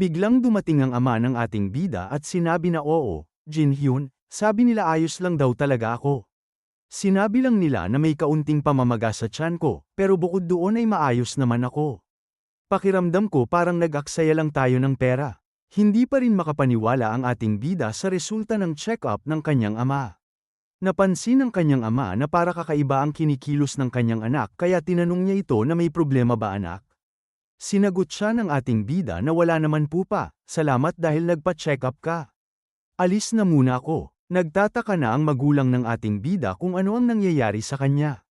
Biglang dumating ang ama ng ating bida at sinabi na oo, Jin Hyun, sabi nila ayos lang daw talaga ako. Sinabi lang nila na may kaunting pamamaga sa tiyan ko, pero bukod doon ay maayos naman ako. Pakiramdam ko parang nag-aksaya lang tayo ng pera. Hindi pa rin makapaniwala ang ating bida sa resulta ng check-up ng kanyang ama. Napansin ng kanyang ama na para kakaiba ang kinikilos ng kanyang anak kaya tinanong niya ito na may problema ba anak? Sinagot siya ng ating bida na wala naman po pa, salamat dahil nagpa-check up ka. Alis na muna ako, nagtataka na ang magulang ng ating bida kung ano ang nangyayari sa kanya.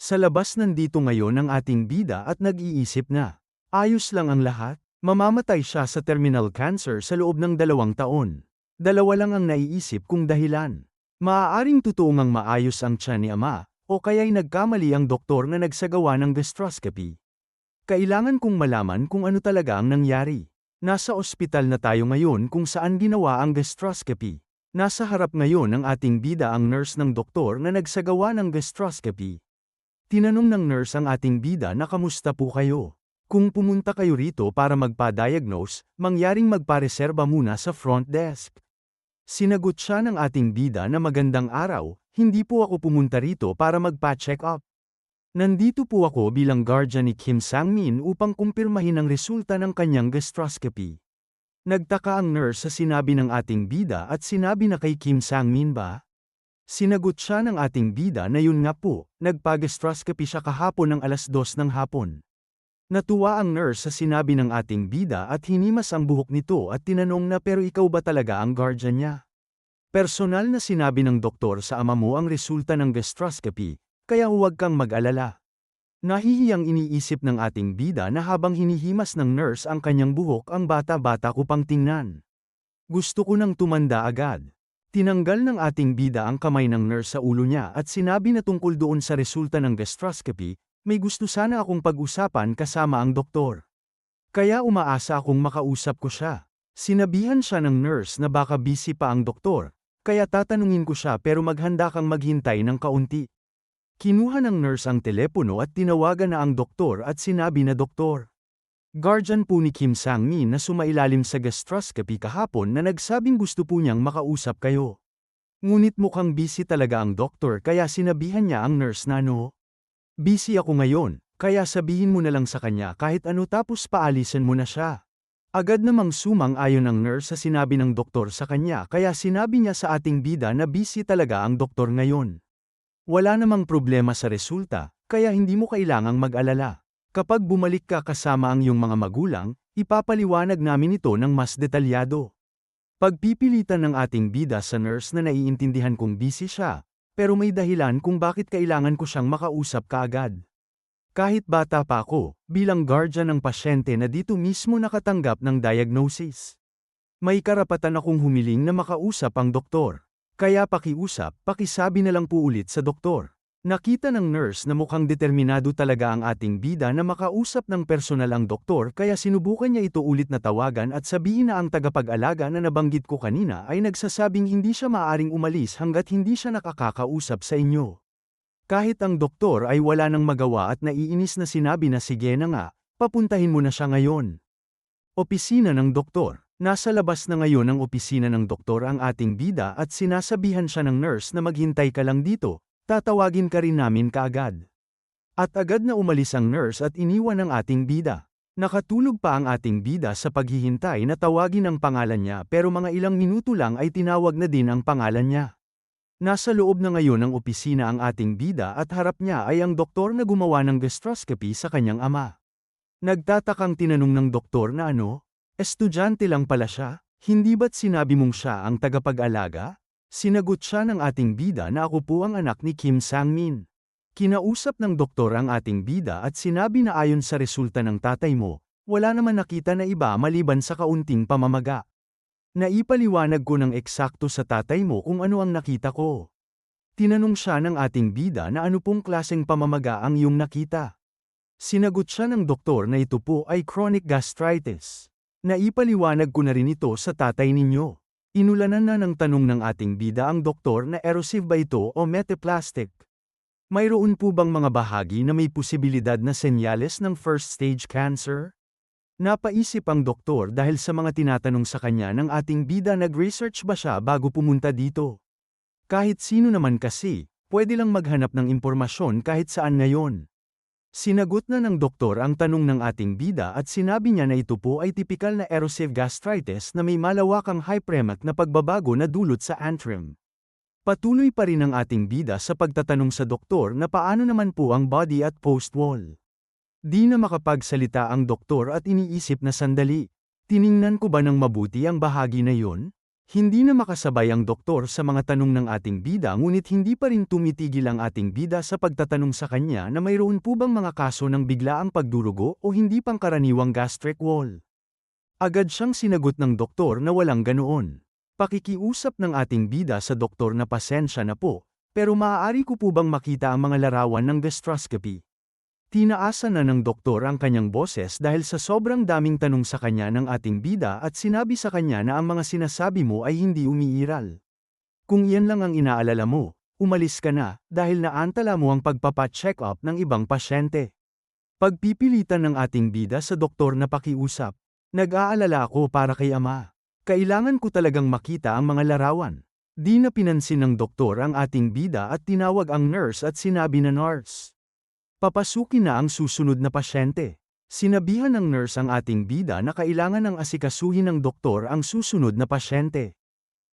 Sa labas nandito ngayon ang ating bida at nag-iisip na, ayos lang ang lahat, Mamamatay siya sa terminal cancer sa loob ng dalawang taon. Dalawa lang ang naiisip kung dahilan. Maaaring totoong ang maayos ang tiyan ni ama, o kaya'y nagkamali ang doktor na nagsagawa ng gastroscopy. Kailangan kong malaman kung ano talaga ang nangyari. Nasa ospital na tayo ngayon kung saan ginawa ang gastroscopy. Nasa harap ngayon ng ating bida ang nurse ng doktor na nagsagawa ng gastroscopy. Tinanong ng nurse ang ating bida na kamusta po kayo. Kung pumunta kayo rito para magpa-diagnose, mangyaring magpa-reserba muna sa front desk. Sinagot siya ng ating bida na magandang araw, hindi po ako pumunta rito para magpa-check up. Nandito po ako bilang guardian ni Kim Sang-min upang kumpirmahin ang resulta ng kanyang gastroscopy. Nagtaka ang nurse sa sinabi ng ating bida at sinabi na kay Kim Sang-min ba? Sinagot siya ng ating bida na yun nga po, nagpa-gastroscopy siya kahapon ng alas dos ng hapon. Natuwa ang nurse sa sinabi ng ating bida at hinimas ang buhok nito at tinanong na pero ikaw ba talaga ang guardian niya? Personal na sinabi ng doktor sa ama mo ang resulta ng gastroscopy, kaya huwag kang mag-alala. Nahihiyang iniisip ng ating bida na habang hinihimas ng nurse ang kanyang buhok ang bata-bata ko pang tingnan. Gusto ko nang tumanda agad. Tinanggal ng ating bida ang kamay ng nurse sa ulo niya at sinabi na tungkol doon sa resulta ng gastroscopy, may gusto sana akong pag-usapan kasama ang doktor. Kaya umaasa akong makausap ko siya. Sinabihan siya ng nurse na baka busy pa ang doktor, kaya tatanungin ko siya pero maghanda kang maghintay ng kaunti. Kinuha ng nurse ang telepono at tinawagan na ang doktor at sinabi na doktor. Guardian po ni Kim Sang-min na sumailalim sa gastroscopy kahapon na nagsabing gusto po niyang makausap kayo. Ngunit mukhang busy talaga ang doktor kaya sinabihan niya ang nurse na no. Busy ako ngayon, kaya sabihin mo na lang sa kanya kahit ano tapos paalisan mo na siya. Agad namang sumang ayon ang nurse sa sinabi ng doktor sa kanya kaya sinabi niya sa ating bida na busy talaga ang doktor ngayon. Wala namang problema sa resulta, kaya hindi mo kailangang mag-alala. Kapag bumalik ka kasama ang iyong mga magulang, ipapaliwanag namin ito ng mas detalyado. Pagpipilitan ng ating bida sa nurse na naiintindihan kong busy siya, pero may dahilan kung bakit kailangan ko siyang makausap kaagad. Kahit bata pa ako, bilang guardian ng pasyente na dito mismo nakatanggap ng diagnosis. May karapatan akong humiling na makausap ang doktor. Kaya pakiusap, pakisabi na lang po ulit sa doktor. Nakita ng nurse na mukhang determinado talaga ang ating bida na makausap ng personal ang doktor kaya sinubukan niya ito ulit na tawagan at sabihin na ang tagapag-alaga na nabanggit ko kanina ay nagsasabing hindi siya maaring umalis hanggat hindi siya nakakakausap sa inyo. Kahit ang doktor ay wala nang magawa at naiinis na sinabi na sige na nga, papuntahin mo na siya ngayon. Opisina ng doktor. Nasa labas na ngayon ang opisina ng doktor ang ating bida at sinasabihan siya ng nurse na maghintay ka lang dito, Tatawagin ka rin namin kaagad. At agad na umalis ang nurse at iniwan ang ating bida. Nakatulog pa ang ating bida sa paghihintay na tawagin ang pangalan niya pero mga ilang minuto lang ay tinawag na din ang pangalan niya. Nasa loob na ngayon ng opisina ang ating bida at harap niya ay ang doktor na gumawa ng gastroscopy sa kanyang ama. Nagtatakang tinanong ng doktor na ano? Estudyante lang pala siya? Hindi ba't sinabi mong siya ang tagapag-alaga? Sinagot siya ng ating bida na ako po ang anak ni Kim Sang-min. Kinausap ng doktor ang ating bida at sinabi na ayon sa resulta ng tatay mo, wala naman nakita na iba maliban sa kaunting pamamaga. Naipaliwanag ko ng eksakto sa tatay mo kung ano ang nakita ko. Tinanong siya ng ating bida na ano pong klaseng pamamaga ang iyong nakita. Sinagot siya ng doktor na ito po ay chronic gastritis. Naipaliwanag ko na rin ito sa tatay ninyo. Inulanan na ng tanong ng ating bida ang doktor na erosive ba ito o metaplastic. Mayroon po bang mga bahagi na may posibilidad na senyales ng first stage cancer? Napaisip ang doktor dahil sa mga tinatanong sa kanya ng ating bida nag-research ba siya bago pumunta dito. Kahit sino naman kasi, pwede lang maghanap ng impormasyon kahit saan ngayon. Sinagot na ng doktor ang tanong ng ating bida at sinabi niya na ito po ay tipikal na erosive gastritis na may malawakang hypremat na pagbabago na dulot sa antrim. Patuloy pa rin ang ating bida sa pagtatanong sa doktor na paano naman po ang body at post-wall. Di na makapagsalita ang doktor at iniisip na sandali. Tiningnan ko ba ng mabuti ang bahagi na yon? Hindi na makasabay ang doktor sa mga tanong ng ating bida ngunit hindi pa rin tumitigil ang ating bida sa pagtatanong sa kanya na mayroon po bang mga kaso ng biglaang pagdurugo o hindi pangkaraniwang gastric wall. Agad siyang sinagot ng doktor na walang ganoon. Pakikiusap ng ating bida sa doktor na pasensya na po, pero maaari ko po bang makita ang mga larawan ng gastroscopy? Tinaasan na ng doktor ang kanyang boses dahil sa sobrang daming tanong sa kanya ng ating bida at sinabi sa kanya na ang mga sinasabi mo ay hindi umiiral. Kung iyan lang ang inaalala mo, umalis ka na dahil naantala mo ang pagpapa-check up ng ibang pasyente. Pagpipilitan ng ating bida sa doktor na pakiusap. Nag-aalala ako para kay ama. Kailangan ko talagang makita ang mga larawan. Di na pinansin ng doktor ang ating bida at tinawag ang nurse at sinabi na nurse. Papasukin na ang susunod na pasyente. Sinabihan ng nurse ang ating bida na kailangan ng asikasuhin ng doktor ang susunod na pasyente.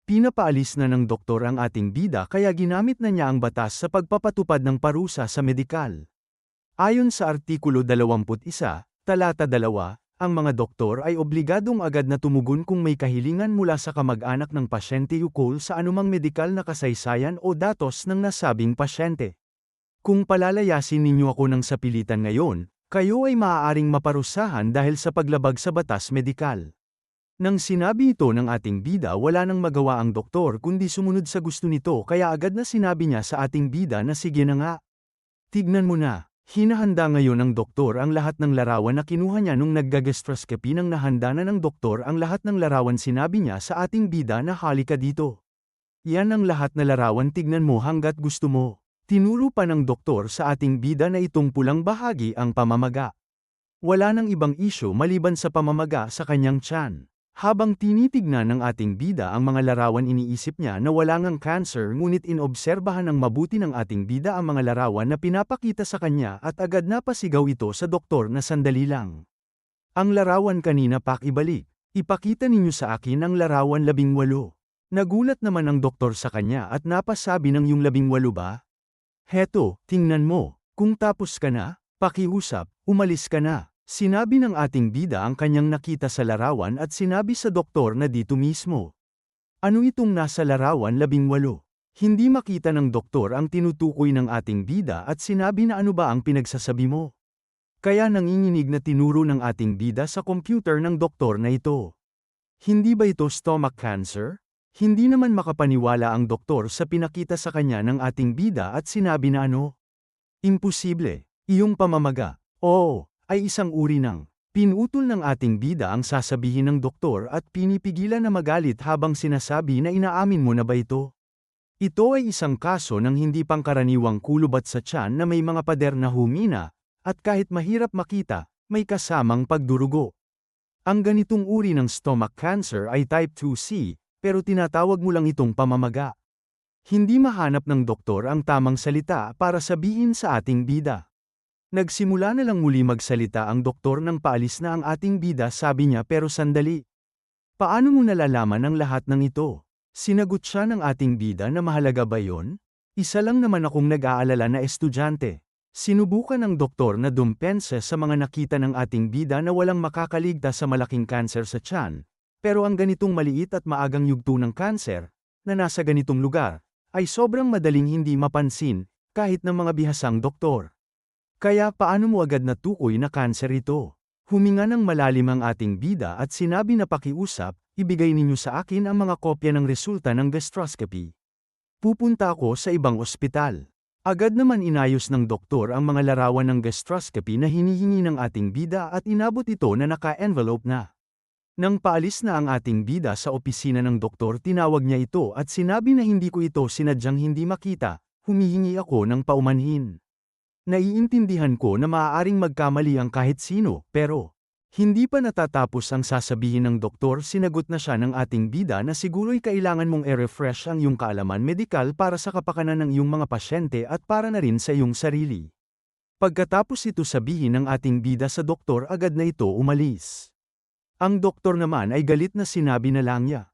Pinapaalis na ng doktor ang ating bida kaya ginamit na niya ang batas sa pagpapatupad ng parusa sa medikal. Ayon sa Artikulo 21, Talata 2, ang mga doktor ay obligadong agad na tumugon kung may kahilingan mula sa kamag-anak ng pasyente ukol sa anumang medikal na kasaysayan o datos ng nasabing pasyente. Kung palalayasin ninyo ako ng sapilitan ngayon, kayo ay maaaring maparusahan dahil sa paglabag sa batas medikal. Nang sinabi ito ng ating bida wala nang magawa ang doktor kundi sumunod sa gusto nito kaya agad na sinabi niya sa ating bida na sige na nga. Tignan mo na, hinahanda ngayon ng doktor ang lahat ng larawan na kinuha niya nung naggagastroscopy nang nahanda na ng doktor ang lahat ng larawan sinabi niya sa ating bida na halika dito. Yan ang lahat na larawan tignan mo hanggat gusto mo. Tinuro pa ng doktor sa ating bida na itong pulang bahagi ang pamamaga. Wala nang ibang isyo maliban sa pamamaga sa kanyang tiyan. Habang tinitignan ng ating bida ang mga larawan iniisip niya na wala ngang cancer ngunit inobserbahan ng mabuti ng ating bida ang mga larawan na pinapakita sa kanya at agad napasigaw ito sa doktor na sandali lang. Ang larawan kanina pakibalik. Ipakita ninyo sa akin ang larawan labing walo. Nagulat naman ang doktor sa kanya at napasabi ng yung labing walo ba? Heto, tingnan mo, kung tapos ka na, pakiusap, umalis ka na. Sinabi ng ating bida ang kanyang nakita sa larawan at sinabi sa doktor na dito mismo. Ano itong nasa larawan labing walo? Hindi makita ng doktor ang tinutukoy ng ating bida at sinabi na ano ba ang pinagsasabi mo. Kaya nanginginig na tinuro ng ating bida sa computer ng doktor na ito. Hindi ba ito stomach cancer? Hindi naman makapaniwala ang doktor sa pinakita sa kanya ng ating bida at sinabi na ano. Imposible, iyong pamamaga, oo, ay isang uri ng pinutol ng ating bida ang sasabihin ng doktor at pinipigilan na magalit habang sinasabi na inaamin mo na ba ito. Ito ay isang kaso ng hindi pangkaraniwang kulubat sa tiyan na may mga pader na humina, at kahit mahirap makita, may kasamang pagdurugo. Ang ganitong uri ng stomach cancer ay type 2C, pero tinatawag mo lang itong pamamaga. Hindi mahanap ng doktor ang tamang salita para sabihin sa ating bida. Nagsimula na lang muli magsalita ang doktor nang paalis na ang ating bida sabi niya pero sandali. Paano mo nalalaman ang lahat ng ito? Sinagot siya ng ating bida na mahalaga ba yon? Isa lang naman akong nag-aalala na estudyante. Sinubukan ng doktor na dumpensa sa mga nakita ng ating bida na walang makakaligtas sa malaking kanser sa tiyan, pero ang ganitong maliit at maagang yugto ng kanser, na nasa ganitong lugar, ay sobrang madaling hindi mapansin, kahit ng mga bihasang doktor. Kaya paano mo agad natukoy na kanser ito? Huminga ng malalim ang ating bida at sinabi na pakiusap, ibigay ninyo sa akin ang mga kopya ng resulta ng gastroscopy. Pupunta ako sa ibang ospital. Agad naman inayos ng doktor ang mga larawan ng gastroscopy na hinihingi ng ating bida at inabot ito na naka-envelope na. Nang paalis na ang ating bida sa opisina ng doktor tinawag niya ito at sinabi na hindi ko ito sinadyang hindi makita, humihingi ako ng paumanhin. Naiintindihan ko na maaaring magkamali ang kahit sino, pero Hindi pa natatapos ang sasabihin ng doktor sinagot na siya ng ating bida na siguro'y kailangan mong e-refresh ang iyong kaalaman medikal para sa kapakanan ng iyong mga pasyente at para na rin sa iyong sarili. Pagkatapos ito sabihin ng ating bida sa doktor agad na ito umalis. Ang doktor naman ay galit na sinabi na lang niya.